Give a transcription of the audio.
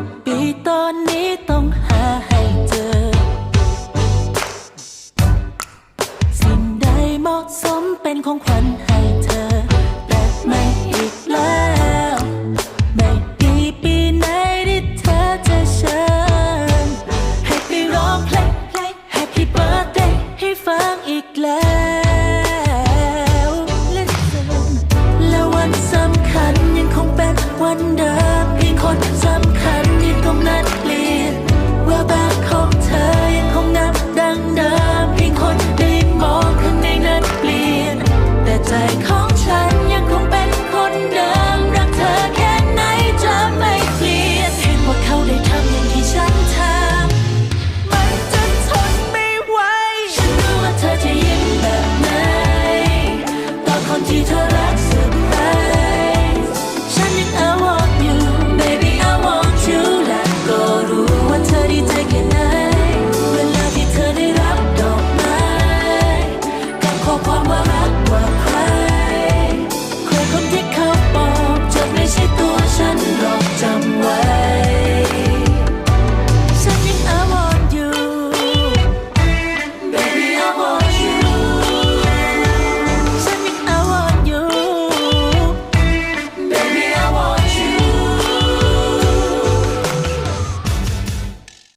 กปีตอนนี้ต้องหาให้เจอ สิ่งใดเหมาะสมเป็นของขวัญให้เธอ แต่ไม่อีกแล้ว ไม่กี่ปีไหนที่เธอจะเชิญให้ไปร้องเพลง Happy Birthday ให้ฟังอีกแล้วและวันสำคัญยังคงเป็นวันเดิม มีคนสำคัญ ก็นัดเปลี่ยนววาของเธอยังคงนัดังเดิมเพียงคนได้มองข้าในนั้เปลี่ยน แต่ใจของฉันยังคงเป็นคนเดิมรักเธอแค่ไหนจะไม่เปลี่ยนเห็นว่าเขาได้ทำอย่างที่ฉันทำมันจะทนไม่ไหวฉันรู้ว่าเธอจะยิ้มแบบไหนตอนคนที่เธอ What wa